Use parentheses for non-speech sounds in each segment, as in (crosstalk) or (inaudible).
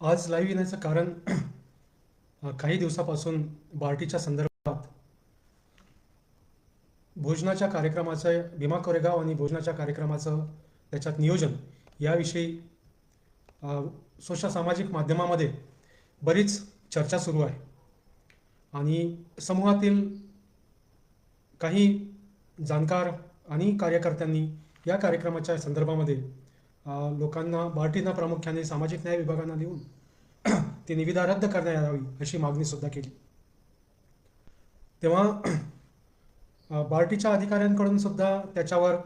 आज लाईव्ह येण्याचं कारण (clears throat) काही दिवसापासून बार्टीच्या संदर्भात भोजनाच्या कार्यक्रमाचं भीमा कोरेगाव आणि भोजनाच्या कार्यक्रमाचं त्याच्यात नियोजन याविषयी सोशल सामाजिक माध्यमामध्ये बरीच चर्चा सुरू आहे. आणि समूहातील काही जाणकार आणि कार्यकर्त्यांनी या कार्यक्रमाच्या संदर्भामध्ये लोकांना बार्टीना प्रामुख्याने सामाजिक न्याय विभागांना देऊन (clears throat) ती निविदा रद्द करण्यात यावी अशी मागणी सुद्धा केली. तेव्हा (clears throat) बार्टीच्या अधिकाऱ्यांकडून सुद्धा त्याच्यावर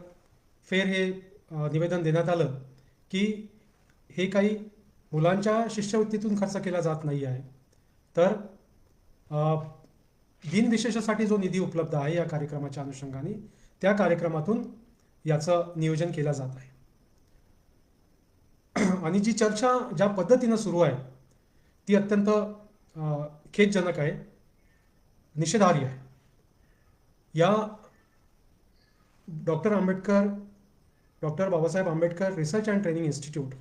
फेर हे निवेदन देण्यात आलं की हे काही मुलांच्या शिष्यवृत्तीतून खर्च केला जात नाही आहे. तर दिनविशेषासाठी जो निधी उपलब्ध आहे या कार्यक्रमाच्या अनुषंगाने त्या कार्यक्रमातून याचं नियोजन केलं जात आहे. आणि जी चर्चा ज्या पद्धतीनं सुरू आहे ती अत्यंत खेदजनक आहे निषेधार्ह आहे. या doctor Ambedkar doctor Babasaheb Ambedkar research and training institute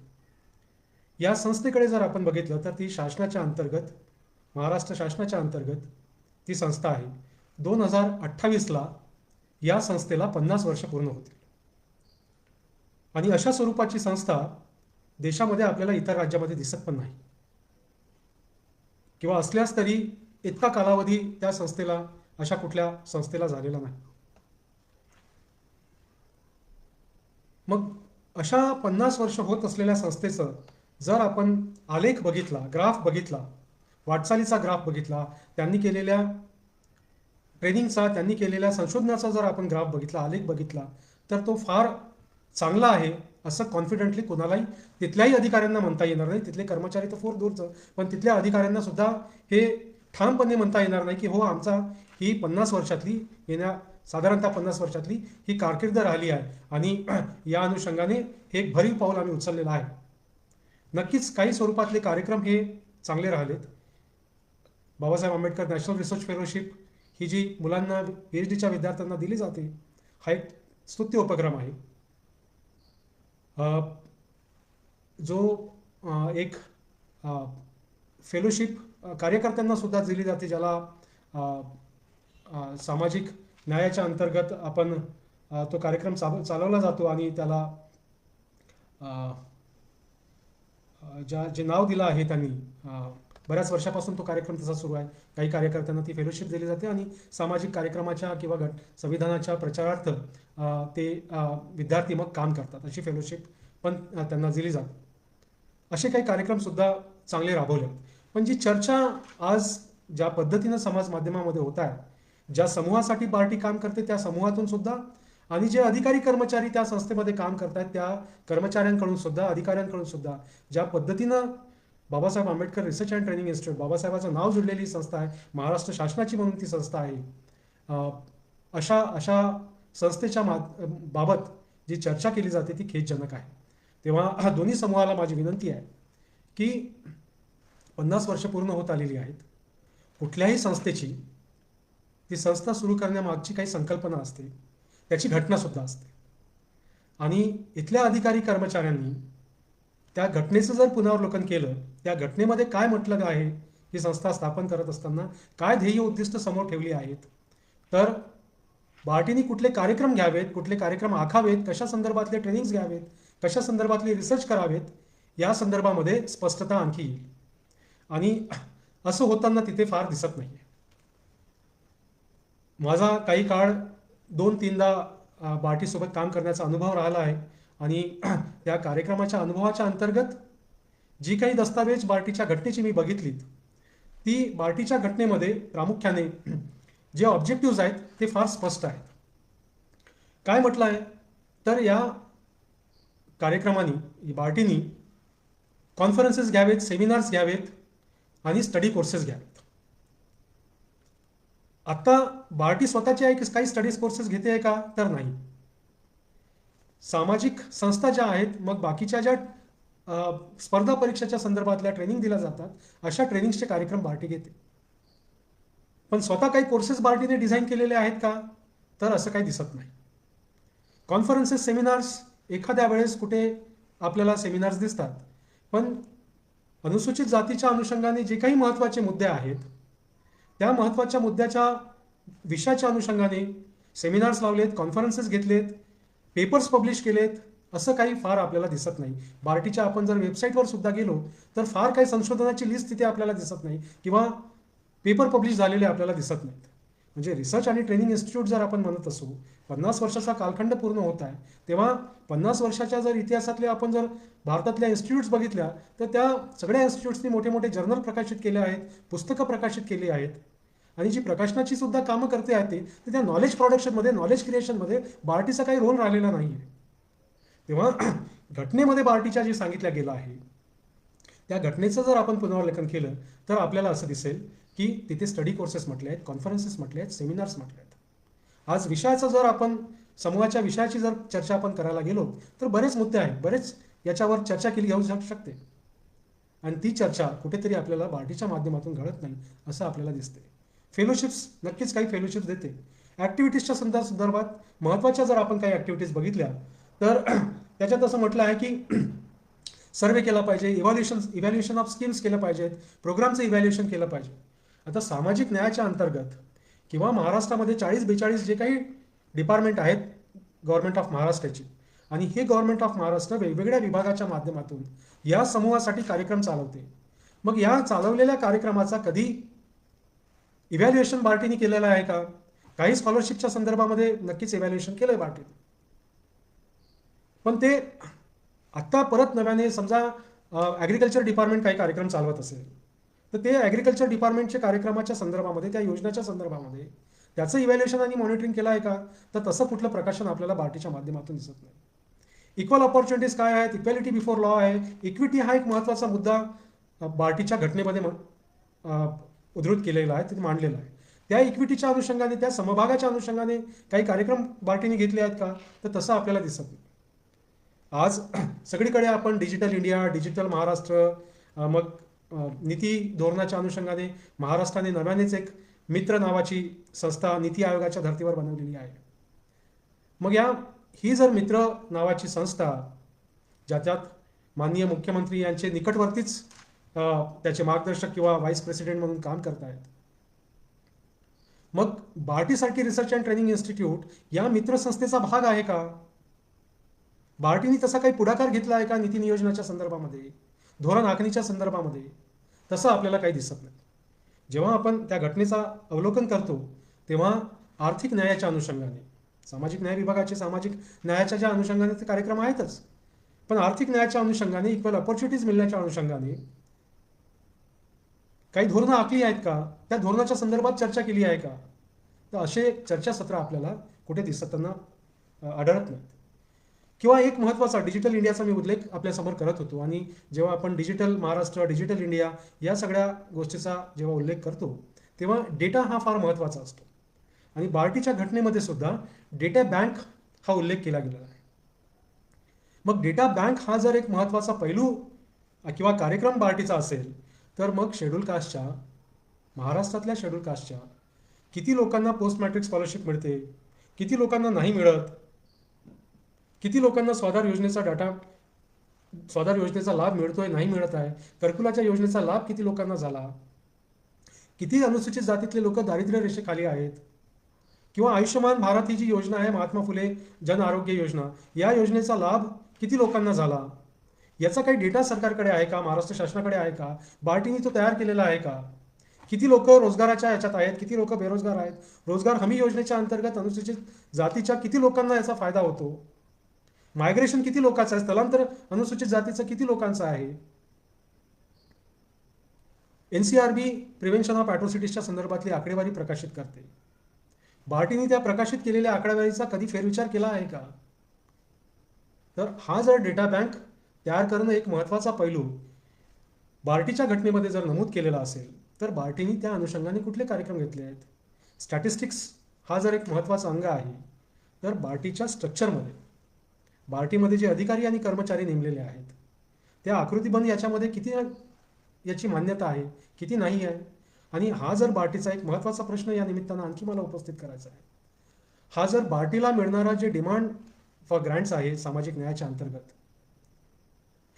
या संस्थेकडे जर आपण बघितलं तर ती शासनाच्या अंतर्गत महाराष्ट्र शासनाच्या अंतर्गत ती संस्था आहे. दोन हजार अठ्ठावीसला या संस्थेला पन्नास वर्ष पूर्ण होतील. आणि अशा स्वरूपाची संस्था देशामध्ये आपल्याला इतर राज्यामध्ये दिसत पण नाही. किंवा असल्यास तरी इतका कालावधी त्या संस्थेला अशा कुठल्या संस्थेला झालेला नाही. मग अशा पन्नास वर्ष होत असलेल्या संस्थेचं जर आपण आलेख बघितला ग्राफ बघितला वाटचालीचा ग्राफ बघितला त्यांनी केलेल्या ट्रेनिंगचा त्यांनी केलेल्या संशोधनाचा जर आपण ग्राफ बघितला आलेख बघितला तर तो फार चांगला आहे. असं कॉन्फिडेंटली कोणालाही तिथल्याही अधिकाऱ्यांना म्हणता येणार नाही. तिथले कर्मचारी तर फोर दूरचं पण तिथल्या अधिकाऱ्यांना सुद्धा हे ठामपणे म्हणता येणार नाही की हो आमचा ही पन्नास वर्षातली येण्या साधारणतः पन्नास वर्षातली ही कारकीर्द राहिली आहे. आणि (clears throat) या अनुषंगाने हे एक भरीव पाऊल आम्ही उचललेलं आहे. नक्कीच काही स्वरूपातले कार्यक्रम हे चांगले राहिलेत. Babasaheb Ambedkar national research fellowship ही जी मुलांना पी एच डीच्या विद्यार्थ्यांना दिली जाते हा एक स्तुत्य उपक्रम आहे. जो एक फेलोशिप कार्यकर्त्यांना सुद्धा दिली जाते ज्याला सामाजिक न्यायाच्या अंतर्गत आपण तो कार्यक्रम चालव चालवला जातो आणि त्याला ज्या जे नाव दिलं आहे त्यांनी बऱ्याच वर्षापासून तो कार्यक्रम तसा सुरू आहे. काही कार्यकर्त्यांना ती फेलोशिप दिली जाते आणि सामाजिक कार्यक्रमाच्या किंवा गट संविधानाच्या प्रचारार्थ ते विद्यार्थी मग काम करतात. अशी फेलोशिप पण त्यांना दिली जाते. असे काही कार्यक्रम सुद्धा चांगले राबवले. आहेत. पण जी चर्चा आज ज्या पद्धतीनं समाज माध्यमामध्ये होत आहे ज्या समूहासाठी पार्टी काम करते त्या समूहातून सुद्धा आणि जे अधिकारी कर्मचारी त्या संस्थेमध्ये काम करतात त्या कर्मचाऱ्यांकडून सुद्धा अधिकाऱ्यांकडून सुद्धा ज्या पद्धतीनं Babasaheb Ambedkar research and training institute बाबासाहेबाचं नाव जुडलेली संस्था आहे महाराष्ट्र शासनाची म्हणून ती संस्था आहे. अशा अशा संस्थेच्या मा बाबत जी चर्चा केली जाते ती खेदजनक आहे. तेव्हा हा (clears throat) दोन्ही समूहाला माझी विनंती आहे की पन्नास वर्ष पूर्ण होत आलेली आहेत. कुठल्याही संस्थेची ती संस्था सुरू करण्यामागची काही संकल्पना असते त्याची घटनासुद्धा असते. आणि इथल्या अधिकारी कर्मचाऱ्यांनी त्या घटनेचं जर पुनरावलोकन केलं त्या घटनेमध्ये काय म्हटलं आहे ही संस्था स्थापन करत असताना काय ध्येय उद्दिष्ट समोर ठेवली आहेत? तर बार्टीनी कुठले कार्यक्रम घ्यावेत कुठले कार्यक्रम आखावेत कशा संदर्भातले ट्रेनिंग्स घ्यावेत कशा संदर्भातले रिसर्च करावेत या संदर्भामध्ये स्पष्टता आणखी येईल. आणि असं होताना तिथे फार दिसत नाही माझा काही काळ दोन तीनदा अ, बार्टीसोबत काम करण्याचा अनुभव राहिला आहे. आणि (clears throat) त्या कार्यक्रमाच्या अनुभवाच्या अंतर्गत जी काही दस्तावेज बार्टीच्या घटनेची मी बघितलीत ती बार्टीच्या घटनेमध्ये प्रामुख्याने (clears throat) जे ऑब्जेक्टिव्ज आहेत ते फार स्पष्ट आहेत. काय म्हटलं आहे? तर या कार्यक्रमाने बार्टीनी कॉन्फरन्सेस घ्यावेत सेमिनार्स घ्यावेत आणि स्टडी कोर्सेस घ्यावेत. आत्ता बार्टी स्वतःचे आहे की काही स्टडीज कोर्सेस घेते आहे का? तर नाही. सामाजिक संस्था ज्या आहेत मग बाकीच्या ज्या स्पर्धा परीक्षेच्या संदर्भातल्या ट्रेनिंग दिल्या जातात अशा ट्रेनिंगचे कार्यक्रम बार्टी घेते. पण स्वतः काही कोर्सेस बार्टीने डिझाईन केलेले आहेत का? तर असं काही दिसत नाही. कॉन्फरन्सेस सेमिनार्स एखाद्या वेळेस कुठे आपल्याला सेमिनार्स दिसतात. पण अनुसूचित जातीच्या अनुषंगाने जे काही महत्त्वाचे मुद्दे आहेत त्या महत्त्वाच्या मुद्द्याच्या विषयाच्या अनुषंगाने सेमिनार्स लावलेत कॉन्फरन्सेस घेतलेत पेपर्स पब्लिश केलेत असं काही फार आपल्याला दिसत नाही. बार्टीच्या आपण जर वेबसाईटवर सुद्धा गेलो तर फार काही संशोधनाची लिस्ट तिथे आपल्याला दिसत नाही किंवा पेपर पब्लिश झालेले आपल्याला दिसत नाहीत. म्हणजे रिसर्च आणि ट्रेनिंग इन्स्टिट्यूट जर आपण म्हणत असू पन्नास वर्षाचा कालखंड पूर्ण होत आहे तेव्हा पन्नास वर्षाच्या जर इतिहासातले आपण जर भारतातल्या इन्स्टिट्यूट्स बघितल्या तर त्या सगळ्या इन्स्टिट्यूट्सनी मोठे मोठे जर्नल प्रकाशित केले आहेत पुस्तकं प्रकाशित केली आहेत. आणि जी प्रकाशनाची सुद्धा कामं करते आहे ते त्या नॉलेज प्रोडक्शनमध्ये नॉलेज क्रिएशनमध्ये बार्टीचा काही रोल राहिलेला नाही आहे तेव्हा (clears throat) घटनेमध्ये बार्टीच्या जे सांगितल्या गेलं आहे. त्या घटनेचं जर आपण पुनरावलोकन केलं तर आपल्याला असं दिसेल की तिथे स्टडी कोर्सेस म्हटले आहेत कॉन्फरन्सेस म्हटले आहेत सेमिनार्स म्हटले आहेत. आज विषयाचं जर आपण समूहाच्या विषयाची जर चर्चा आपण करायला गेलो तर बरेच मुद्दे आहेत. बरेच याच्यावर चर्चा केली जाऊ शकते. आणि ती चर्चा कुठेतरी आपल्याला बार्टीच्या माध्यमातून घडत नाही असं आपल्याला दिसते फेलोशिप्स नक्कीच काही फेलोशिप्स देते. ॲक्टिव्हिटीजच्या संदर्भ संदर्भात महत्त्वाच्या जर आपण काही ॲक्टिव्हिटीज बघितल्या तर (clears throat) त्याच्यात असं म्हटलं आहे की (clears throat) सर्वे केला पाहिजे इव्हॅल्युशन इव्हॅल्युएशन ऑफ स्कीम्स केलं पाहिजेत प्रोग्रामचं इव्हॅल्युएशन केलं पाहिजे. आता सामाजिक न्यायाच्या अंतर्गत किंवा महाराष्ट्रामध्ये चाळीस बेचाळीस जे काही डिपार्टमेंट आहेत गव्हर्नमेंट ऑफ महाराष्ट्राची आणि हे गव्हर्नमेंट ऑफ महाराष्ट्र वेगवेगळ्या विभागाच्या माध्यमातून या समूहासाठी कार्यक्रम चालवते. मग या चालवलेल्या कार्यक्रमाचा कधी इव्हॅल्युएशन बार्टीने केलेलं आहे का? काही स्कॉलरशिपच्या संदर्भामध्ये नक्कीच इव्हॅल्युएशन केलं आहे बार्टीने पण ते आत्ता परत नव्याने समजा ॲग्रिकल्चर डिपार्टमेंट काही कार्यक्रम चालवत असेल तर ते ॲग्रिकल्चर डिपार्टमेंटच्या कार्यक्रमाच्या संदर्भामध्ये त्या योजनेच्या संदर्भामध्ये त्याचं इव्हॅल्युएशन आणि मॉनिटरिंग केलं आहे का? तर तसं कुठलं प्रकाशन आपल्याला बार्टीच्या माध्यमातून दिसत नाही. इक्वल ऑपॉर्च्युनिटीज काय आहेत? इक्वॅलिटी बिफोर लॉ आहे. इक्विटी हा एक महत्त्वाचा मुद्दा बार्टीच्या घटनेमध्ये उद्धृत केलेला आहे तिथे मांडलेला आहे. त्या इक्विटीच्या अनुषंगाने त्या समभागाच्या अनुषंगाने काही कार्यक्रम बार्टीने घेतले आहेत का? तर तसं आपल्याला दिसत नाही. आज (clears throat) सगळीकडे आपण डिजिटल इंडिया डिजिटल महाराष्ट्र मग नीती धोरणाच्या अनुषंगाने महाराष्ट्राने नव्यानेच एक मित्र नावाची संस्था नीती आयोगाच्या धर्तीवर बनवलेली आहे. मग या ही जर मित्र नावाची संस्था ज्याच्यात माननीय मुख्यमंत्री यांचे निकटवर्तीच त्याचे मार्गदर्शक किंवा व्हाईस प्रेसिडेंट म्हणून काम करतायत. मग बार्टीसारखी रिसर्च अँड ट्रेनिंग इन्स्टिट्यूट या मित्रसंस्थेचा भाग आहे का? बार्टीने तसा काही पुढाकार घेतला आहे का नीती नियोजनाच्या संदर्भामध्ये? धोरण आखणीच्या संदर्भामध्ये? तसं आपल्याला काही दिसत नाही. जेव्हा आपण त्या घटनेचा अवलोकन करतो तेव्हा आर्थिक न्यायाच्या अनुषंगाने सामाजिक न्याय विभागाचे सामाजिक न्यायाच्या ज्या अनुषंगाने ते कार्यक्रम आहेतच पण आर्थिक न्यायाच्या अनुषंगाने इक्वल ऑपॉर्च्युनिटीज मिळण्याच्या अनुषंगाने काही धोरणं आखली आहेत का? त्या धोरणाच्या संदर्भात चर्चा केली आहे का? तर असे चर्चासत्र आपल्याला कुठे दिसताना आढळत नाहीत किंवा एक महत्त्वाचा डिजिटल इंडियाचा मी उल्लेख आपल्यासमोर करत होतो आणि जेव्हा आपण डिजिटल महाराष्ट्र डिजिटल इंडिया या सगळ्या गोष्टीचा जेव्हा उल्लेख करतो तेव्हा डेटा हा फार महत्त्वाचा असतो. आणि बार्टीच्या घटनेमध्ये सुद्धा डेटा बँक हा उल्लेख केला गेलेला आहे. मग डेटा बँक हा जर एक महत्त्वाचा पैलू किंवा कार्यक्रम बार्टीचा असेल तर मग शेड्यूल कास्टच्या महाराष्ट्रातल्या शेड्यूल कास्टच्या किती लोकांना पोस्ट मॅट्रिक स्कॉलरशिप मिळते? किती लोकांना नाही मिळत? किती लोकांना स्वाधार योजनेचा डाटा स्वाधार योजनेचा लाभ मिळतोय नाही मिळत आहे? कर्कुलाच्या योजनेचा लाभ किती लोकांना झाला? किती अनुसूचित जातीतले लोक दारिद्र्य रेषेखाली आहेत? किंवा आयुष्यमान भारत ही जी योजना आहे महात्मा फुले जन आरोग्य योजना या योजनेचा लाभ किती लोकांना झाला? याचा काही डेटा सरकारकडे आहे का? महाराष्ट्र शासनाकडे आहे का? बार्टीनी तो तयार केलेला आहे का? किती लोक रोजगाराच्या याच्यात आहेत? किती लोक बेरोजगार आहेत? रोजगार हमी योजनेच्या अंतर्गत अनुसूचित जातीच्या किती लोकांना याचा फायदा होतो? मायग्रेशन किती लोकांचं आहे? स्थलांतर अनुसूचित जातीचं किती लोकांचं आहे? N C R B prevention of ॲट्रोसिटीजच्या संदर्भातली आकडेवारी प्रकाशित करते. बार्टीने त्या प्रकाशित केलेल्या आकडेवारीचा कधी फेरविचार केला आहे का? तर हा जर डेटा बँक तयार करणं एक महत्त्वाचा पैलू. बार्टीच्या घटनेमध्ये जर नमूद केलेला असेल तर बार्टीने त्या अनुषंगाने कुठले कार्यक्रम घेतले आहेत? स्टॅटिस्टिक्स हा जर एक महत्त्वाचा अंग आहे तर बार्टीच्या स्ट्रक्चरमध्ये बार्टीमध्ये जे अधिकारी आणि कर्मचारी नेमलेले आहेत त्या आकृतीबंध याच्यामध्ये किती याची मान्यता आहे किती नाही आहे? आणि हा जर बार्टीचा एक महत्त्वाचा प्रश्न या निमित्तानं आणखी मला उपस्थित करायचा आहे. हा जर बार्टीला मिळणारा जे डिमांड फॉर ग्रँट्स आहे सामाजिक न्यायाच्या अंतर्गत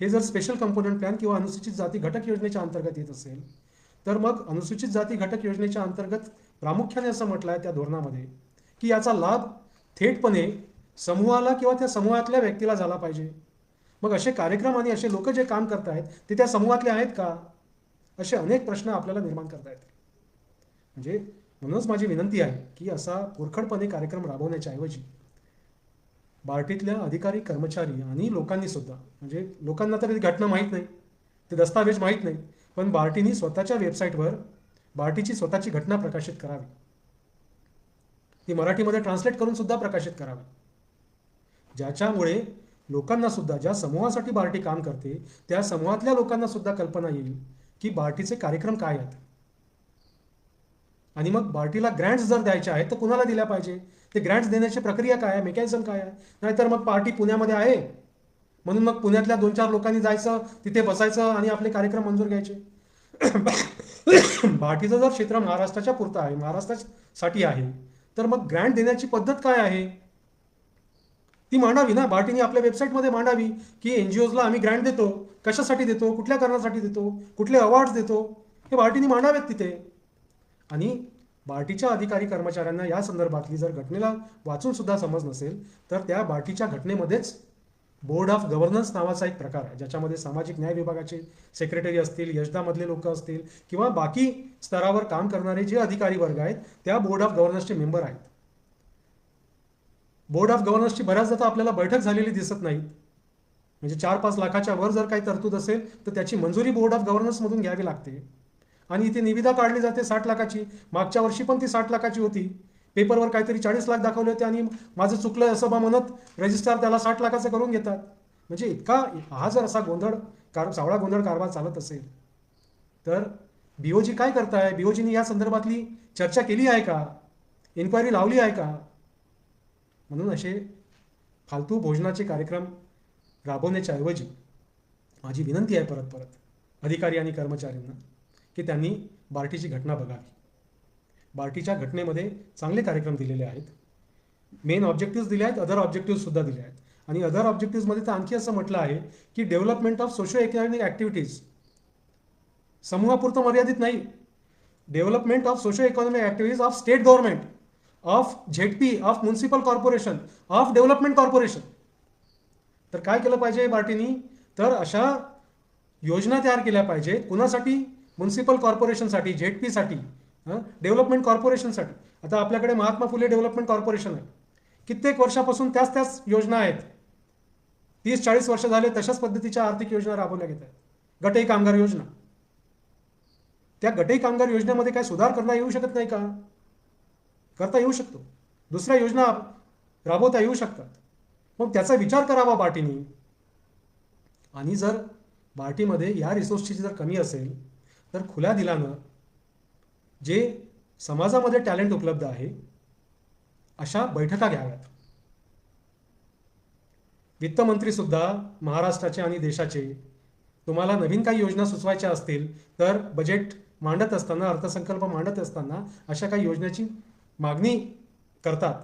हे जर स्पेशल कंपोनंट प्लॅन किंवा अनुसूचित जाती घटक योजनेच्या अंतर्गत येत असेल तर मग अनुसूचित जाती घटक योजनेच्या अंतर्गत प्रामुख्याने असं म्हटलं आहे त्या धोरणामध्ये की याचा लाभ थेटपणे समूहाला किंवा त्या समूहातल्या व्यक्तीला झाला पाहिजे. मग असे कार्यक्रम आणि असे लोक जे काम करत आहेत ते त्या समूहातले आहेत का? असे अनेक प्रश्न आपल्याला निर्माण करता येतील. म्हणजे म्हणूनच माझी विनंती आहे की असा पोरखडपणे कार्यक्रम राबवण्याच्या ऐवजी बार्टीतल्या अधिकारी कर्मचारी आणि लोकांनी सुद्धा म्हणजे लोकांना तर ही घटना माहीत नाही ते दस्तावेज माहीत नाही पण बार्टीनी स्वतःच्या वेबसाईटवर बार्टीची स्वतःची घटना प्रकाशित करावी. ती मराठीमध्ये ट्रान्सलेट करून सुद्धा प्रकाशित करावी. ज्याच्यामुळे लोकांना सुद्धा ज्या समूहासाठी बार्टी काम करते त्या समूहातल्या लोकांना सुद्धा कल्पना येईल की बार्टीचे कार्यक्रम काय आहेत. आणि मग बार्टीला ग्रँट्स जर द्यायचे आहेत तर कुणाला दिल्या पाहिजे? ते ग्रँट्स देण्याची प्रक्रिया काय आहे? मेकॅनिझम काय आहे? नाहीतर मग पार्टी पुण्यामध्ये आहे. म्हणून मग पुण्यातल्या दोन चार लोकांनी जायचं तिथे बसायचं आणि आपले कार्यक्रम मंजूर घ्यायचे. (coughs) बार्टीचं जर क्षेत्र महाराष्ट्राच्या पुरतं आहे महाराष्ट्रासाठी आहे तर मग ग्रँट देण्याची पद्धत काय आहे? ती मांडावी ना? भाटीने आपल्या वेबसाईटमध्ये मांडावी की एन जी आम्ही ग्रँट देतो. कशासाठी देतो? कुठल्या कारणासाठी देतो? कुठले अवॉर्ड्स देतो? हे भाटीने मांडावेत तिथे. आणि बार्टीच्या अधिकारी कर्मचाऱ्यांना या संदर्भातली जर घटनेला वाचून सुद्धा समज नसेल तर त्या बार्टीच्या घटनेमध्येच बोर्ड ऑफ गव्हर्नन्स नावाचा एक प्रकार आहे ज्याच्यामध्ये सामाजिक न्याय विभागाचे सेक्रेटरी असतील यशदामधले लोक असतील किंवा बाकी स्तरावर काम करणारे जे अधिकारी वर्ग आहेत त्या बोर्ड ऑफ गव्हर्नन्सचे मेंबर आहेत. बोर्ड ऑफ गव्हर्नन्सची बऱ्याचदा आपल्याला बैठक झालेली दिसत नाही म्हणजे चार पाच लाखाच्या वर जर काही तरतूद असेल तर त्याची मंजुरी बोर्ड ऑफ गव्हर्नन्समधून घ्यावी लागते. आणि इथे निविदा काढली जाते साठ लाखाची. मागच्या वर्षी पण ती साठ लाखाची होती. पेपरवर काहीतरी चाळीस लाख दाखवले होते आणि माझं चुकलं असं बा म्हणत रजिस्ट्रार त्याला साठ लाखाचं करून घेतात. म्हणजे इतका हा जर असा गोंधळ कार सावळा गोंधळ कारभार चालत असेल तर बीओजी काय करताय? बीओजीनी या संदर्भातली चर्चा केली आहे का? इन्क्वायरी लावली आहे का? म्हणून असे फालतू भोजनाचे कार्यक्रम राबवण्याच्या ऐवजी माझी विनंती आहे परत परत अधिकारी आणि कर्मचाऱ्यांना. की त्यांनी बार्टीची घटना बघावी. बार्टीच्या घटनेमध्ये चांगले कार्यक्रम दिलेले आहेत. मेन ऑब्जेक्टिव्ह दिले आहेत अदर ऑब्जेक्टिव्हसुद्धा दिले आहेत. आणि अदर ऑब्जेक्टिव्हमध्ये तर आणखी असं म्हटलं आहे की development of socio economic activities समूहापुरतं मर्यादित नाही. Development of socio economic activities of state government of ZP of municipal corporation of development corporation तर काय केलं पाहिजे बार्टीनी? तर अशा योजना तयार केल्या पाहिजेत. कुणासाठी? म्युन्सिपल कॉर्पोरेशनसाठी झेडपीसाठी डेव्हलपमेंट कॉर्पोरेशनसाठी आता आपल्याकडे महात्मा फुले डेव्हलपमेंट कॉर्पोरेशन आहे. कित्येक वर्षापासून त्याच त्याच योजना आहेत. तीस चाळीस वर्ष झाले तशाच पद्धतीच्या आर्थिक योजना राबवल्या गेल्या. आहेत गटई कामगार योजना. त्या गटई कामगार योजनेमध्ये काय सुधार करता येऊ शकत नाही का? करता येऊ शकतो. दुसऱ्या योजना राबवता येऊ शकतात. मग त्याचा विचार करावा बार्टीनी आणि जर बार्टीमध्ये या रिसोर्सची जर कमी असेल तर खुल्या दिलानं जे समाजामध्ये टॅलेंट उपलब्ध आहे अशा बैठका घ्याव्यात. वित्तमंत्रीसुद्धा महाराष्ट्राचे आणि देशाचे तुम्हाला नवीन काही योजना सुचवायच्या असतील तर बजेट मांडत असताना अर्थसंकल्प मांडत असताना अशा काही योजनेची मागणी करतात.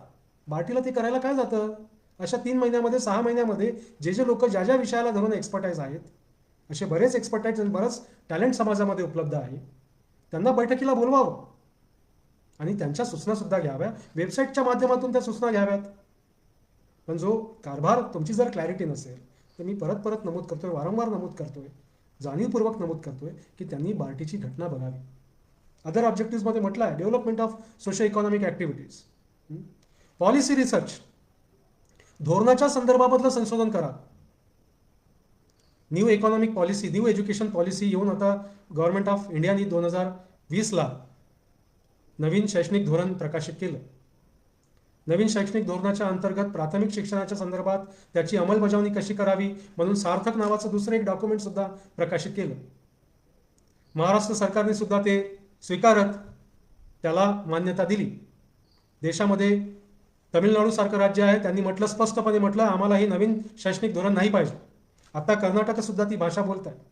बार्टीला ते करायला काय जातं? अशा तीन महिन्यामध्ये सहा महिन्यामध्ये जे जे लोक ज्या ज्या विषयाला धरून एक्सपर्टाईज आहेत असे बरेच एक्सपर्टाईज आणि बरंच टॅलेंट समाजामध्ये उपलब्ध आहे त्यांना बैठकीला बोलवावं. आणि त्यांच्या सूचनासुद्धा घ्याव्या. वेबसाईटच्या माध्यमातून त्या सूचना घ्याव्यात. पण जो कारभार तुमची जर क्लॅरिटी नसेल तर मी परत परत नमूद करतोय वारंवार नमूद करतोय जाणीवपूर्वक नमूद करतोय की त्यांनी बार्टीची घटना बघावी. अदर ऑब्जेक्टिव्हमध्ये म्हटलं आहे development of socio economic activities policy research धोरणाच्या संदर्भामधलं संशोधन करा. New economic policy new education policy येऊन आता गव्हर्नमेंट ऑफ इंडियानी दोन हजार वीसला नवीन शैक्षणिक धोरण प्रकाशित केलं. नवीन शैक्षणिक धोरणाच्या अंतर्गत प्राथमिक शिक्षणाच्या संदर्भात त्याची अंमलबजावणी कशी करावी म्हणून सार्थक नावाचं दुसरं एक डॉक्युमेंट सुद्धा प्रकाशित केलं. महाराष्ट्र सरकारने सुद्धा ते स्वीकारत त्याला मान्यता दिली. देशामध्ये तमिळनाडूसारखं राज्य आहे त्यांनी म्हटलं स्पष्टपणे म्हटलं आम्हाला हे नवीन शैक्षणिक धोरण नाही पाहिजे. आता कर्नाटकात सुद्धा ती भाषा बोलत आहे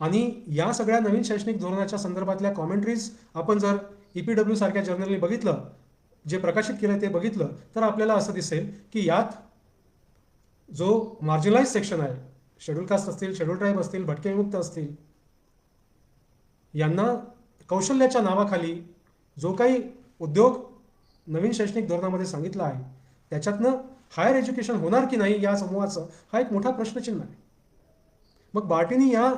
आणि या सगळ्या नवीन शैक्षणिक धोरणाच्या संदर्भातल्या कॉमेंट्रीज आपण जर ई पी सारख्या जर्नलने बघितलं जे प्रकाशित केलं ते बघितलं तर आपल्याला असं दिसेल की यात जो मार्जिनलाइज सेक्शन आहे शेड्यूल कास्ट असतील शेड्यूल ट्राईब असतील भटके विमुक्त असतील यांना कौशल्याच्या नावाखाली जो काही उद्योग नवीन शैक्षणिक धोरणामध्ये सांगितला आहे त्याच्यातनं हायर एज्युकेशन होणार की नाही या समूहाचं हा एक मोठा प्रश्नचिन्ह आहे. मग बार्टीनी या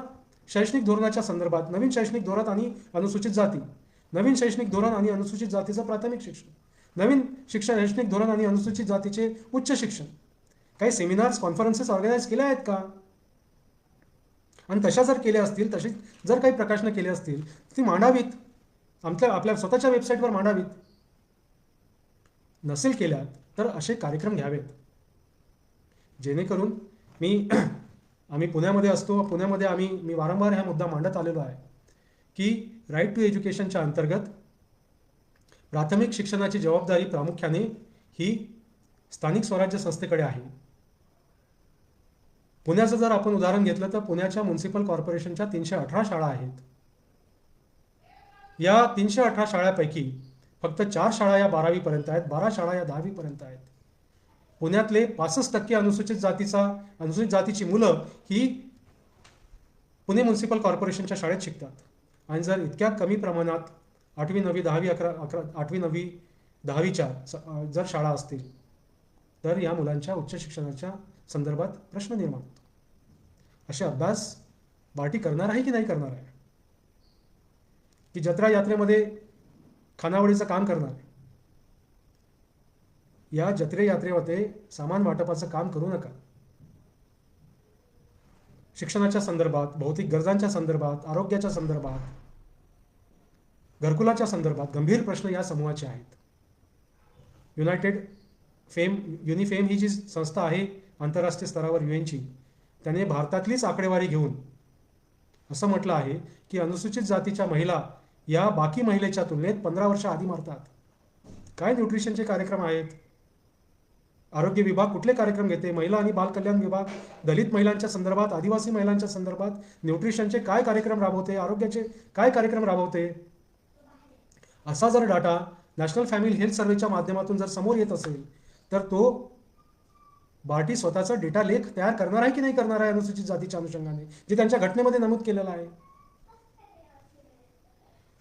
शैक्षणिक धोरणाच्या संदर्भात नवीन शैक्षणिक धोरण आणि अनुसूचित जाती नवीन शैक्षणिक धोरण आणि अनुसूचित जातीचं प्राथमिक शिक्षण नवीन शिक्षण शैक्षणिक धोरण आणि अनुसूचित जातीचे उच्च शिक्षण काही सेमिनार्स कॉन्फरन्सेस ऑर्गनाईज केल्या आहेत का? आणि तशा जर केल्या असतील तशी जर काही प्रकाशनं केली असतील ती मांडावीत. आमच्या आपल्या स्वतःच्या वेबसाईटवर मांडावीत. नसेल केल्यात तर असे कार्यक्रम घ्यावेत. जेणेकरून मी (clears throat) आम्ही पुण्यामध्ये असतो पुण्यामध्ये आम्ही मी वारंवार हा मुद्दा मांडत आलेलो आहे की राईट टू एज्युकेशनच्या अंतर्गत प्राथमिक शिक्षणाची जबाबदारी प्रामुख्याने ही स्थानिक स्वराज्य संस्थेकडे आहे. पुण्याचं जर आपण उदाहरण घेतलं तर पुण्याच्या म्युन्सिपल कॉर्पोरेशनच्या तीनशे अठरा शाळा आहेत. या तीनशे अठरा शाळांपैकी फक्त चार शाळा या बारावीपर्यंत आहेत. बारा शाळा या दहावीपर्यंत आहेत. पुण्यातले पासष्ट टक्के अनुसूचित जातीचा अनुसूचित जातीची मुलं ही पुणे म्युन्सिपल कॉर्पोरेशनच्या शाळेत शिकतात. आणि जर इतक्या कमी प्रमाणात आठवी नववी दहावी अकरा अकरा आठवी नववी दहावीच्या जर शाळा असतील तर या मुलांच्या उच्च शिक्षणाच्या संदर्भात प्रश्न निर्माण होतो. असे अभ्यास बार्टी करणार आहे की नाही करणार आहे? की जत्रा यात्रेमध्ये खानावळीचं काम करणार. या जत्रे यात्रेमध्ये सामान वाटपाचं काम करू नका. शिक्षणाच्या संदर्भात भौतिक गरजांच्या संदर्भात आरोग्याच्या संदर्भात घरकुलाच्या संदर्भात गंभीर प्रश्न या समूहाचे आहेत. युनायटेड फेम युनिफेम ही जी संस्था आहे आंतरराष्ट्रीय स्तरावर युएनची त्याने भारतातलीच आकडेवारी घेऊन असं म्हटलं आहे की अनुसूचित जातीच्या महिला या बाकी महिलेच्या तुलनेत पंधरा वर्ष आधी मरतात. काय न्यूट्रिशनचे कार्यक्रम आहेत? आरोग्य विभाग कुठले कार्यक्रम घेते? महिला आणि बाल कल्याण विभाग दलित महिलांच्या संदर्भात आदिवासी महिलांच्या संदर्भात न्यूट्रिशनचे काय कार्यक्रम राबवते? आरोग्याचे काय कार्यक्रम राबवते? असा जर डाटा नॅशनल फॅमिली हेल्थ सर्व्हेच्या माध्यमातून जर समोर येत असेल तर तो बार्टी स्वतःचा डेटा लेख तयार करणार आहे की नाही करणार आहे अनुसूचित जातीच्या अनुषंगाने जे त्यांच्या घटनेमध्ये नमूद केलेलं आहे?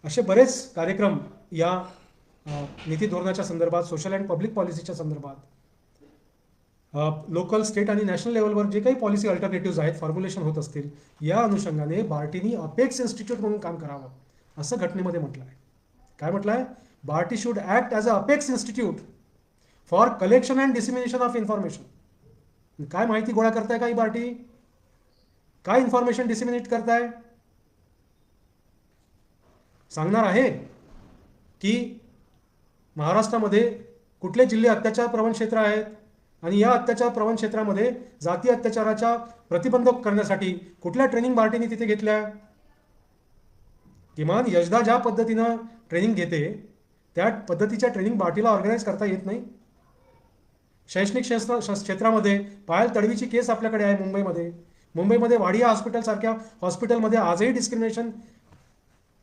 असे बरेच कार्यक्रम या नीती धोरणाच्या संदर्भात सोशल अँड पब्लिक पॉलिसीच्या संदर्भात लोकल स्टेट आणि नॅशनल लेवलवर जे काही पॉलिसी अल्टरनेटिव्ह आहेत फॉर्म्युलेशन होत असतील या अनुषंगाने बार्टीनी अपेक्स इन्स्टिट्यूट म्हणून काम करावं असं घटनेमध्ये म्हटलं आहे. काय म्हटलं आहे? BARTI should act as a apex institute for collection and dissemination of information काय माहिती गोळा करताय काही बार्टी? काय इन्फॉर्मेशन डिसिमिनेट करताय? सांगणार आहे की महाराष्ट्रामध्ये कुठले जिल्हे अत्याचार प्रवण क्षेत्र आहेत आणि या अत्याचार प्रवण क्षेत्रामध्ये जाती अत्याचाराच्या प्रतिबंधक करण्यासाठी कुठल्या ट्रेनिंग पार्टीने तिथे घेतल्या? किमान यशदा ज्या पद्धतीनं ट्रेनिंग घेते त्या पद्धतीच्या ट्रेनिंग पार्टीला ऑर्गनाईज करता येत नाही. शैक्षणिक क्षेत्र क्षेत्रामध्ये पायल तडवीची केस आपल्याकडे आहे मुंबईमध्ये. मुंबईमध्ये वाडिया हॉस्पिटलसारख्या हॉस्पिटलमध्ये आजही डिस्क्रिमिनेशन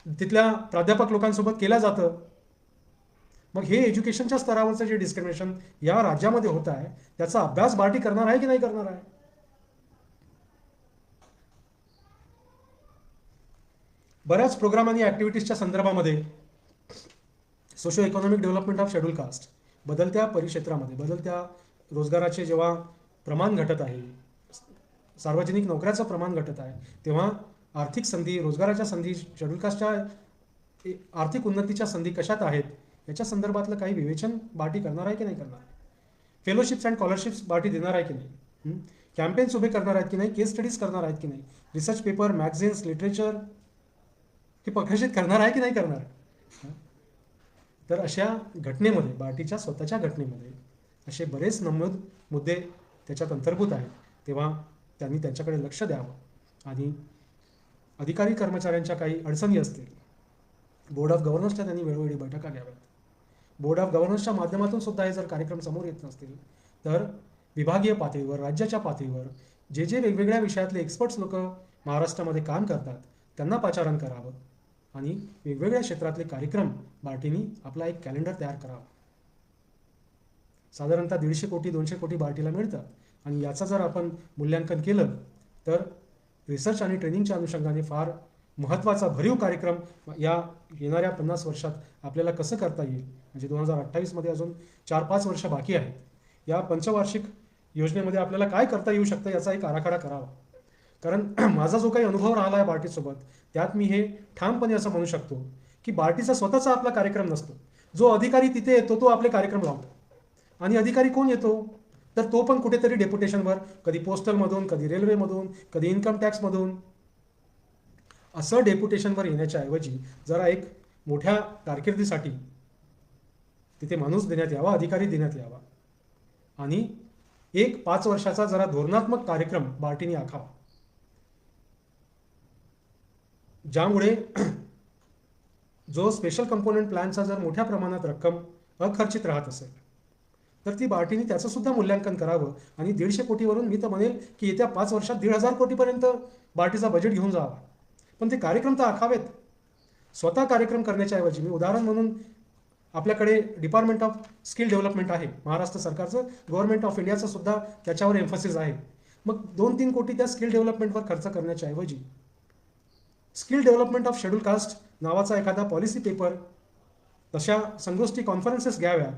तिथल्या प्राध्यापक लोकांसोबत केलं जातं. मग हे एज्युकेशनच्या स्तरावरचं जे डिस्क्रिमिनेशन या राज्यामध्ये होत आहे त्याचा अभ्यास बार्टी करणार आहे की नाही करणार आहे? बऱ्याच प्रोग्राम आणि ॲक्टिव्हिटीजच्या संदर्भामध्ये socio economic development of schedule caste बदलत्या परिक्षेत्रामध्ये बदलत्या रोजगाराचे जेव्हा प्रमाण घटत आहे सार्वजनिक नोकऱ्याचं प्रमाण घटत आहे तेव्हा आर्थिक संधी रोजगाराच्या संधी शेड्यूल कास्टच्या आर्थिक उन्नतीच्या संधी कशात आहेत? याच्या संदर्भातलं काही विवेचन बार्टी करणार आहे की नाही करणार? फेलोशिप्स अँड स्कॉलरशिप्स बार्टी देणार आहे की नाही? कॅम्पेन्स उभे करणार आहेत की नाही? केस स्टडीज करणार आहेत की नाही? रिसर्च पेपर मॅगझिन्स लिटरेचर हे प्रकाशित करणार आहे की नाही करणार? तर अशा घटनेमध्ये बार्टीच्या स्वतःच्या घटनेमध्ये असे बरेच नमूद मुद्दे त्याच्यात अंतर्भूत आहेत. तेव्हा त्यांनी त्यांच्याकडे लक्ष द्यावं आणि अधिकारी कर्मचाऱ्यांच्या काही अडचणी असतील बोर्ड ऑफ गव्हर्नर्सच्या त्यांनी वेळोवेळी बैठका घ्याव्यात. बोर्ड ऑफ गव्हर्नर्सच्या माध्यमातून सुद्धा हे जर कार्यक्रम समोर येत नसतील तर विभागीय पातळीवर राज्याच्या पातळीवर जे जे वेगवेगळ्या विषयातले एक्सपर्ट्स लोक महाराष्ट्रामध्ये काम करतात त्यांना पाचारण करावं आणि वेगवेगळ्या क्षेत्रातले कार्यक्रम बार्टीनी आपला एक कॅलेंडर तयार करावा. साधारणतः दीडशे कोटी दोनशे कोटी बार्टीला मिळतात आणि याचं जर आपण मूल्यांकन केलं तर रिसर्च आणि ट्रेनिंगच्या अनुषंगाने फार महत्त्वाचा भरीव कार्यक्रम या येणाऱ्या पन्नास वर्षात आपल्याला कसं करता येईल? म्हणजे दोन हजार अठ्ठावीसमध्ये अजून चार पाच वर्ष बाकी आहेत. या पंचवार्षिक योजनेमध्ये आपल्याला काय करता येऊ शकतं याचा एक आराखडा करावा. कारण (clears throat) माझा जो काही अनुभव राहिला आहे बार्टीसोबत त्यात मी हे ठामपणे असं म्हणू शकतो की बार्टीचा स्वतःचा आपला कार्यक्रम नसतो. जो अधिकारी तिथे येतो तो आपले कार्यक्रम लावतो. आणि अधिकारी कोण येतो? तर तो पण कुठेतरी डेप्युटेशनवर कधी पोस्टलमधून कधी रेल्वेमधून कधी इन्कम टॅक्समधून. असं डेप्युटेशनवर येण्याच्या ऐवजी जरा एक मोठ्या कारकिर्दीसाठी तिथे माणूस देण्यात यावा अधिकारी देण्यात यावा. आणि एक पाच वर्षाचा जरा धोरणात्मक कार्यक्रम बार्टीने आखावा. ज्यामुळे (clears throat) जो स्पेशल कंपोनंट प्लॅनचा जर मोठ्या प्रमाणात रक्कम अखर्चित राहत असेल तर ती बार्टीने त्याचं सुद्धा मूल्यांकन करावं. आणि दीडशे कोटीवरून मी तर म्हणेल की येत्या पाच वर्षात दीड हजार कोटीपर्यंत बार्टीचा बजेट घेऊन जावा. पण ते कार्यक्रम तर आखावेत. स्वतः कार्यक्रम करण्याच्या ऐवजी मी उदाहरण म्हणून आपल्याकडे डिपार्टमेंट ऑफ स्किल डेव्हलपमेंट आहे महाराष्ट्र सरकारचं. गव्हर्नमेंट ऑफ इंडियाचं सुद्धा त्याच्यावर एम्फोसिस आहे. मग दोन तीन कोटी त्या स्किल डेव्हलपमेंटवर खर्च करण्याच्या ऐवजी skill development of schedule caste नावाचा एखादा पॉलिसी पेपर तशा संगोष्ठी कॉन्फरन्सेस घ्याव्यात.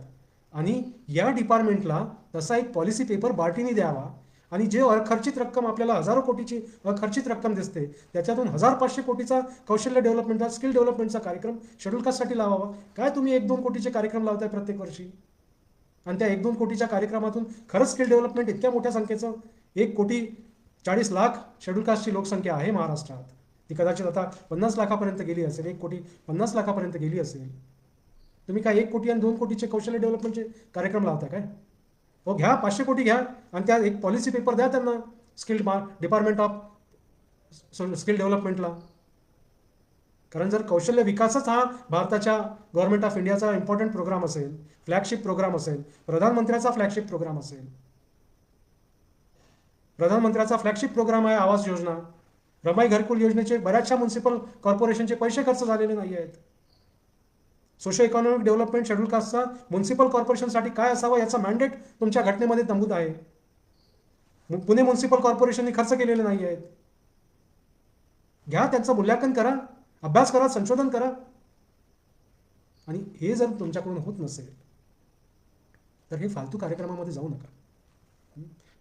आणि या डिपार्टमेंटला तसा एक पॉलिसी पेपर बार्टीने द्यावा. आणि जे अखर्चित रक्कम आपल्याला हजारो कोटीची अखर्चित रक्कम दिसते त्याच्यातून हजार पाचशे कोटीचा कौशल्य डेव्हलपमेंटचा स्किल डेव्हलपमेंटचा कार्यक्रम शेड्यूल कास्टसाठी लावावा. काय तुम्ही एक दोन कोटीचे कार्यक्रम लावताय प्रत्येक वर्षी? आणि त्या एक दोन कोटीच्या कार्यक्रमातून खरंच स्किल डेव्हलपमेंट इतक्या मोठ्या संख्येचं? एक कोटी चाळीस लाख शेड्यूल कास्टची लोकसंख्या आहे महाराष्ट्रात. ती कदाचित आता पन्नास लाखापर्यंत गेली असेल एक कोटी पन्नास लाखापर्यंत गेली असेल. तुम्ही काय एक कोटी आणि दोन कोटीचे कौशल्य डेव्हलपमेंटचे कार्यक्रम लावता काय? हो घ्या पाचशे कोटी घ्या आणि त्या एक पॉलिसी पेपर द्या त्यांना स्किल डिपार्टमेंट ऑफ स्किल डेव्हलपमेंटला कारण जर कौशल्य विकासच हा भारताच्या गव्हर्नमेंट ऑफ इंडियाचा इम्पॉर्टंट प्रोग्राम असेल फ्लॅगशिप प्रोग्राम असेल प्रधानमंत्र्याचा फ्लॅगशिप प्रोग्राम असेल प्रधानमंत्र्याचा फ्लॅगशिप प्रोग्राम आहे आवास योजना रमाई घरकुल योजनेचे बऱ्याचशा म्युन्सिपल कॉर्पोरेशनचे पैसे खर्च झालेले नाही आहेत सोशो इकॉनॉमिक डेव्हलपमेंट शेड्यूल कास्टचा म्युन्सिपल कॉर्पोरेशनसाठी काय असावं याचा मॅन्डेट तुमच्या घटनेमध्ये नमूद आहे. पुणे म्युन्सिपल कॉर्पोरेशनने खर्च केलेले नाही आहेत घ्या त्यांचं मूल्यांकन करा अभ्यास करा संशोधन करा. आणि हे जर तुमच्याकडून होत नसेल तर हे फालतू कार्यक्रमामध्ये जाऊ नका.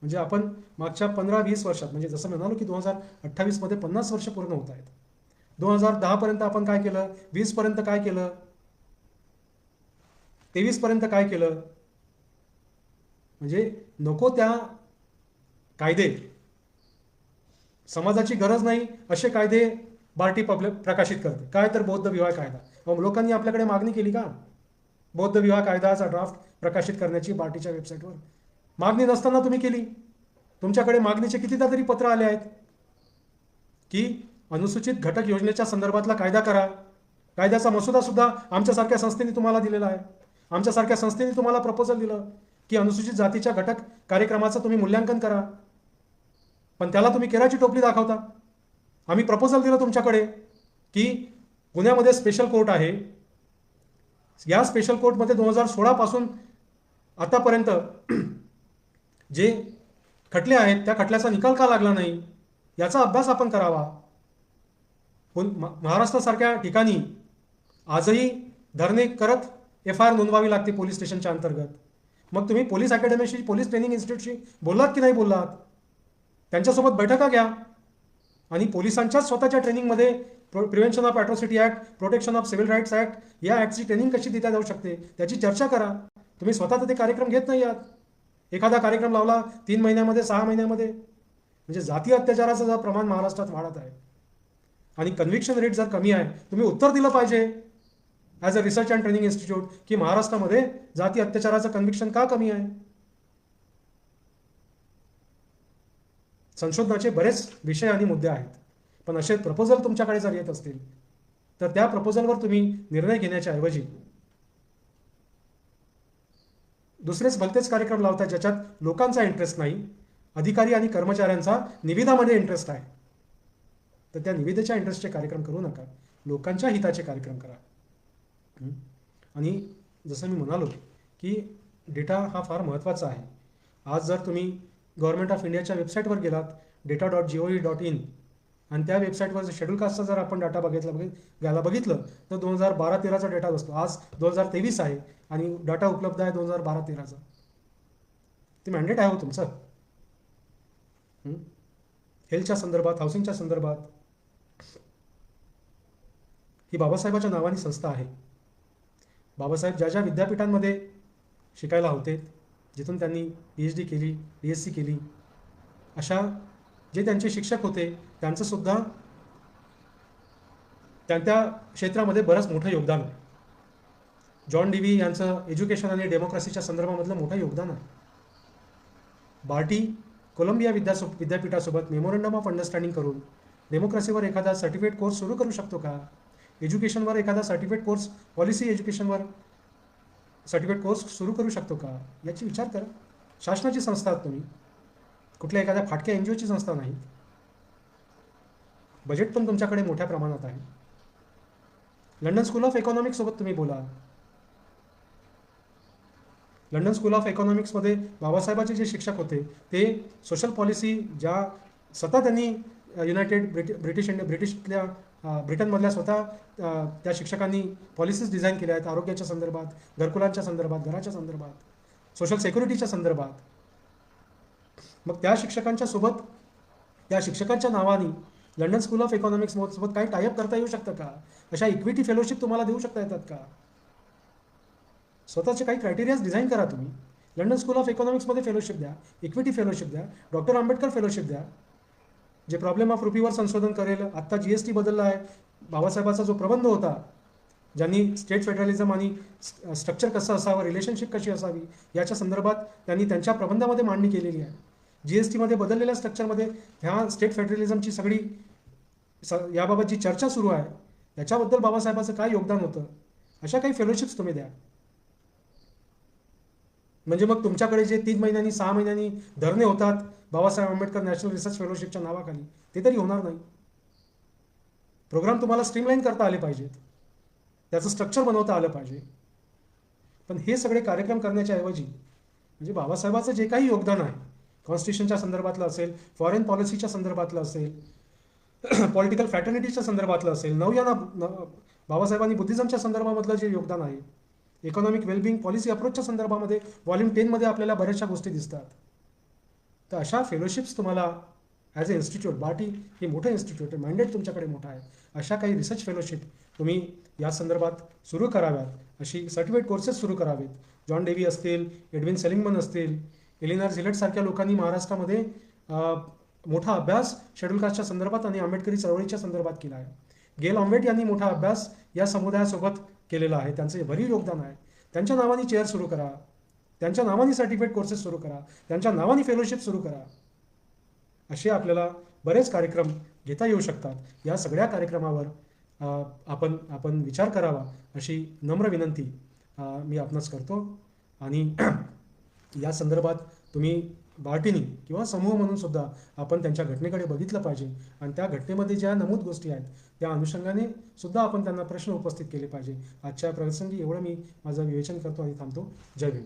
म्हणजे आपण मागच्या पंधरा वीस वर्षात म्हणजे जसं म्हणालो की दोन हजार अठ्ठावीसमध्ये पन्नास वर्ष पूर्ण होत आहेत. दोन हजार दहापर्यंत आपण काय केलं? वीसपर्यंत काय केलं? तेवीसपर्यंत काय केलं? म्हणजे नको त्या कायदे. समाजाची गरज नाही असे कायदे बार्टी पब्लिक प्रकाशित करते. काय तर बौद्ध विवाह कायदा. मग लोकांनी आपल्याकडे मागणी केली का? बौद्ध विवाह कायद्याचा ड्राफ्ट प्रकाशित करण्याची बार्टीच्या वेबसाईटवर मागणी नसताना तुम्ही केली. तुमच्याकडे मागणीचे कितीदा तरी पत्र आले आहेत? की अनुसूचित घटक योजनेच्या संदर्भातला कायदा करा. कायद्याचा मसुदा सुद्धा आमच्यासारख्या संस्थेने तुम्हाला दिलेला आहे. आमच्यासारख्या संस्थेने तुम्हाला प्रपोजल दिलं की अनुसूचित जातीच्या घटक कार्यक्रमाचं तुम्ही मूल्यांकन करा. पण त्याला तुम्ही केराची टोपली दाखवता. आम्ही प्रपोजल दिलं तुमच्याकडे की पुण्यामध्ये स्पेशल कोर्ट आहे. या स्पेशल कोर्टमध्ये दोन हजार सोळापासून आतापर्यंत (clears throat) जे खटले आहेत त्या खटल्याचा निकाल का लागला नाही याचा अभ्यास आपण करावा. पुन- म- महाराष्ट्रासारख्या ठिकाणी आजही धरणे करत एफ आय आर नोंदवावी लागते पोलीस स्टेशनच्या अंतर्गत. मग तुम्ही पोलीस अकॅडमीशी पोलीस ट्रेनिंग इन्स्टिट्यूटशी बोललात की नाही बोललात? त्यांच्यासोबत बैठका घ्या. आणि पोलिसांच्याच स्वतःच्या ट्रेनिंगमध्ये pro prevention of atrocity act protection of civil rights act या ॲक्टची ट्रेनिंग कशी दिल्या जाऊ शकते त्याची चर्चा करा. तुम्ही स्वतः ते कार्यक्रम घेत नाही आहात. एखादा कार्यक्रम लावला तीन महिन्यामध्ये सहा महिन्यामध्ये. म्हणजे जाती अत्याचाराचं जर प्रमाण महाराष्ट्रात वाढत आहे आणि कन्व्हिक्शन रेट जर कमी आहे तुम्ही उत्तर दिलं पाहिजे. As a research and training institute की महाराष्ट्रामध्ये जाती अत्याचाराचं कन्व्हिक्शन का कमी आहे? संशोधनाचे बरेच विषय आणि मुद्दे आहेत. पण असे प्रपोजल तुमच्याकडे जर येत असतील तर त्या प्रपोजलवर तुम्ही निर्णय घेण्याच्या ऐवजी दुसरेच भलतेच कार्यक्रम लावतात ज्याच्यात लोकांचा इंटरेस्ट नाही अधिकारी आणि कर्मचाऱ्यांचा निविदामध्ये इंटरेस्ट आहे. तर त्या निविदेच्या इंटरेस्टचे कार्यक्रम करू नका. लोकांच्या हिताचे कार्यक्रम करा. आणि जसं मी म्हणालो की डेटा हा फार महत्त्वाचा आहे. आज जर तुम्ही गव्हर्नमेंट ऑफ इंडियाच्या वेबसाईटवर गेलात data dot G O V dot in आणि त्या वेबसाईटवर शेड्यूल कास्टचा जर आपण डाटा बघितला बघित घ्यायला बघितलं तर दोन हजार बारा तेराचा डेटा बसतो. आज दोन हजार तेवीस आहे आणि डाटा उपलब्ध आहे दोन हजार बारा तेराचा. ते मॅन्डेट आहे हो तुमचं. हेल्थच्या संदर्भात हाऊसिंगच्या संदर्भात. ही बाबासाहेबाच्या नावाने संस्था आहे. बाबासाहेब ज्या ज्या विद्यापीठांमध्ये शिकायला होते जिथून त्यांनी पी एच डी केली बी एस सी केली अशा जे त्यांचे शिक्षक होते त्यांचंसुद्धा त्या त्या क्षेत्रामध्ये बरंच मोठं योगदान आहे. जॉन डीवी यांचं एज्युकेशन आणि डेमोक्रेसीच्या संदर्भामधलं मोठं योगदान आहे. बार्टी कोलंबिया विद्यासो विद्यापीठासोबत मेमोरंडम ऑफ अंडरस्टँडिंग करून डेमोक्रेसीवर एखादा सर्टिफिकेट कोर्स सुरू करू शकतो का? एज्युकेशनवर एखादा सर्टिफिकेट कोर्स पॉलिसी एज्युकेशनवर सर्टिफिकेट कोर्स सुरू करू शकतो का? याची विचार करा. शासनाची संस्था आहात तुम्ही. कुठल्या एखाद्या फाटक्या एन जी ओची संस्था नाही. बजेट पण तुमच्याकडे मोठ्या प्रमाणात आहे. लंडन स्कूल ऑफ इकॉनॉमिक्स सोबत तुम्ही बोला. लंडन स्कूल ऑफ इकॉनॉमिक्समध्ये बाबासाहेबाचे जे शिक्षक होते ते सोशल पॉलिसी ज्या स्वतः त्यांनी युनायटेड ब्रिटि ब्रिटिश इंडिया ब्रिटिशल्या ब्रिटनमधल्या स्वतः त्या शिक्षकांनी पॉलिसीज डिझाईन केल्या आहेत आरोग्याच्या संदर्भात घरकुलांच्या संदर्भात घराच्या संदर्भात सोशल सेक्युरिटीच्या संदर्भात. मग त्या शिक्षकांच्या सोबत त्या शिक्षकांच्या नावाने लंडन स्कूल ऑफ इकॉनॉमिक्स सोबत काही टायअप करता येऊ शकतं का? अशा इक्विटी फेलोशिप तुम्हाला देऊ शकता येतात का? स्वतःचे काही क्रायटेरियाज डिझाईन करा तुम्ही. लंडन स्कूल ऑफ इकॉनॉमिक्समध्ये फेलोशिप द्या इक्विटी फेलोशिप द्या डॉक्टर आंबेडकर फेलोशिप द्या. जे प्रॉब्लेम ऑफ रुपीवर संशोधन करेल आत्ता जी एस टी बदलला आहे. बाबासाहेबाचा जो प्रबंध होता ज्यांनी स्टेट फेडरलिझम आणि स्ट्रक्चर कसं असावं रिलेशनशिप कशी असावी याच्या संदर्भात त्यांनी त्यांच्या प्रबंधामध्ये मांडणी केलेली आहे. जी एस टीमध्ये बदललेल्या स्ट्रक्चरमध्ये ह्या स्टेट फेडरलिझमची सगळी स याबाबत जी चर्चा सुरू आहे याच्याबद्दल बाबासाहेबाचं काय योगदान होतं अशा काही फेलोशिप्स तुम्ही द्या. म्हणजे मग तुमच्याकडे जे तीन महिन्यांनी सहा महिन्यांनी धरणे होतात बाबासाहेब आंबेडकर नॅशनल रिसर्च फेलोशिपच्या नावाखाली. ते तरी होणार नाही. प्रोग्राम तुम्हाला स्ट्रीमलाईन करता आले पाहिजेत. त्याचं स्ट्रक्चर बनवता आलं पाहिजे. पण हे सगळे कार्यक्रम करण्याच्या ऐवजी म्हणजे बाबासाहेबाचं जे काही योगदान आहे कॉन्स्टिट्यूशनच्या संदर्भातलं असेल फॉरेन पॉलिसीच्या संदर्भातलं असेल (clears throat) पॉलिटिकल फॅटर्निटीच्या संदर्भातलं असेल नवयाना बाबासाहेबांनी बुद्धिझमच्या संदर्भामधलं जे योगदान आहे इकॉनॉमिक वेलबिंग पॉलिसी अप्रोचच्या संदर्भामध्ये व्हॉल्यूम टेनमध्ये आपल्याला बऱ्याचशा गोष्टी दिसतात. तर अशा फेलोशिप्स तुम्हाला ॲज अ इन्स्टिट्यूट बाटी हे मोठं इन्स्टिट्यूट आहे मॅन्डेट तुमच्याकडे मोठं आहे. अशा काही रिसर्च फेलोशिप तुम्ही या संदर्भात सुरू कराव्यात. अशी सर्टिफिकेट कोर्सेस सुरू करावेत. जॉन डेवी असतील एडविन सेलिंगमन असतील एलिनार झिलेटसारख्या लोकांनी महाराष्ट्रामध्ये मोठा अभ्यास शेड्यूल कास्टच्या संदर्भात आणि आंबेडकरी चळवळीच्या संदर्भात केला आहे. गेल आंबेड यांनी मोठा अभ्यास या समुदायासोबत केलेला आहे. त्यांचं भरीव योगदान आहे. त्यांच्या नावाने चेअर सुरू करा. त्यांच्या नावाने सर्टिफिकेट कोर्सेस सुरू करा. त्यांच्या नावाने फेलोशिप सुरू करा. असे आपल्याला बरेच कार्यक्रम घेता येऊ शकतात. या सगळ्या कार्यक्रमावर आपण आपण विचार करावा अशी नम्र विनंती मी आपणास करतो. आणि या संदर्भात तुम्ही बार्टीनी किंवा समूह म्हणून सुद्धा आपण त्यांच्या घटनेकडे बघितलं पाहिजे. आणि त्या घटनेमध्ये ज्या नमूद गोष्टी आहेत त्या अनुषंगाने सुद्धा आपण त्यांना प्रश्न उपस्थित केले पाहिजे. आजच्या प्रसंगी एवढं मी माझं विवेचन करतो आणि थांबतो. जय भीम.